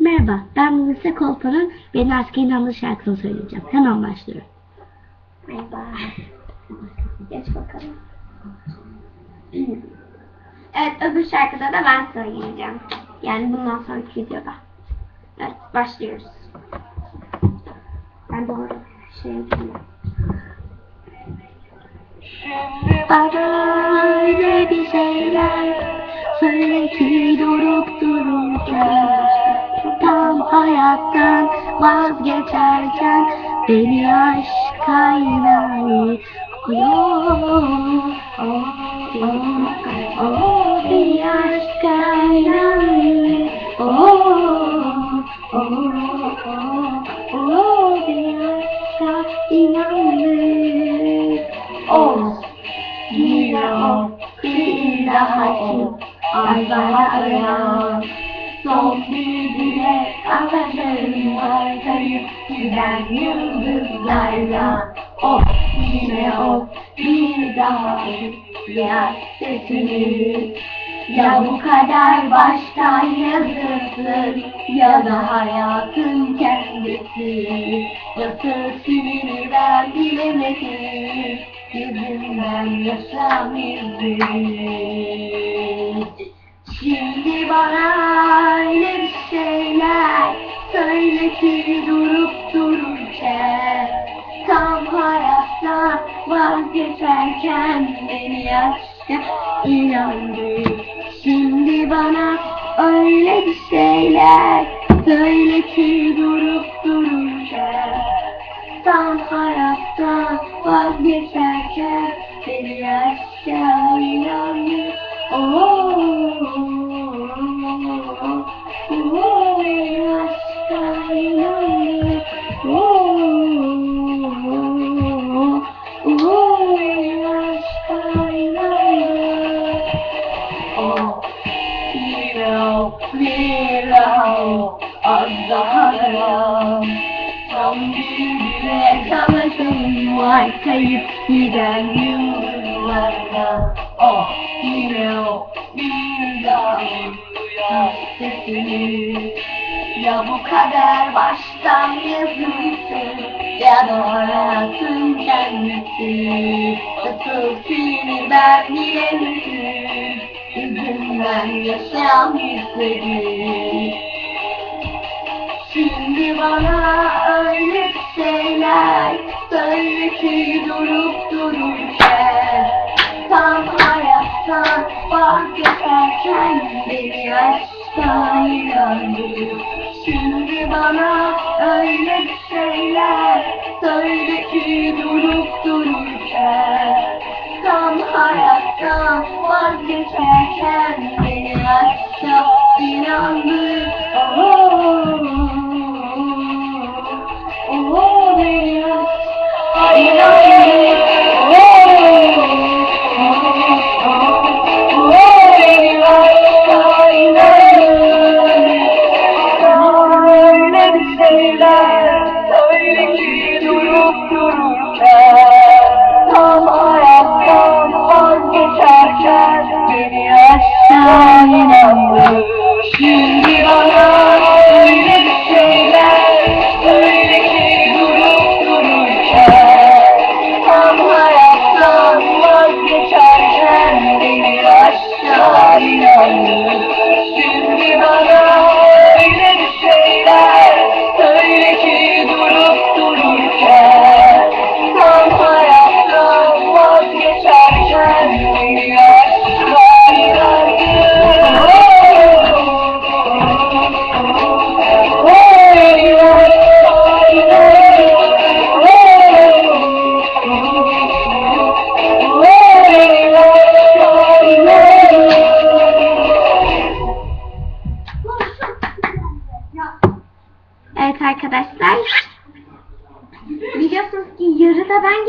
Merhaba, ben Musa Kolpa'nın Beni Asker İnanlı şarkısını söyleyeceğim. Hemen başlıyorum. Merhaba. Geç bakalım. evet öbür şarkıda da ben söyleyeceğim. Yani bundan sonraki videoda. Evet başlıyoruz. Ben doğru şey yapayım. Bana öyle bir şeyler söyle ki durup dururken hayattan vazgeçerken beni aşka inanır Oh, oh, oh, oh, beni aşka inanır Oh, oh, oh, oh, beni aşka inanır Oh, yine o bir daha o Azara Son bir bile anlaşırım Arkayı giden yıldızlarla O yine o bir daha Ya sesini ya bu kadar baştan yazılsın ya da hayatın kendisi. Nasıl sinir ben bilemedim Yüzünden yaşam izleri Şimdi bana vazgeçerken Beni aşka inandır Şimdi bana öyle bir şeyler Söyle ki durup dururken Tam hayattan vazgeçerken Beni aşağı inandır Tam bir bile kalaşım var kayıp giden yıldızlarda Oh yine o bir daha duyar sesini Ya bu kadar baştan yazılsın Ya da hayatın kendisi Nasıl sinir ben bilemedim Yüzünden yaşam hissedim Şimdi bana öyle şeyler Söyle ki durup dururken Tam hayattan vazgeçerken Beni aşka inandır Şimdi bana öyle şeyler Söyle ki durup dururken Tam hayattan vazgeçerken Beni aşka inandır Oh, oh, beni aşka inandır Öyle ki durup dururken vazgeçerken beni aşağı inandır Şimdi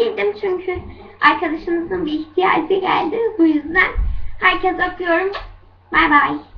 girdim çünkü arkadaşımızın bir ihtiyacı geldi. Bu yüzden herkes öpüyorum. Bay bay.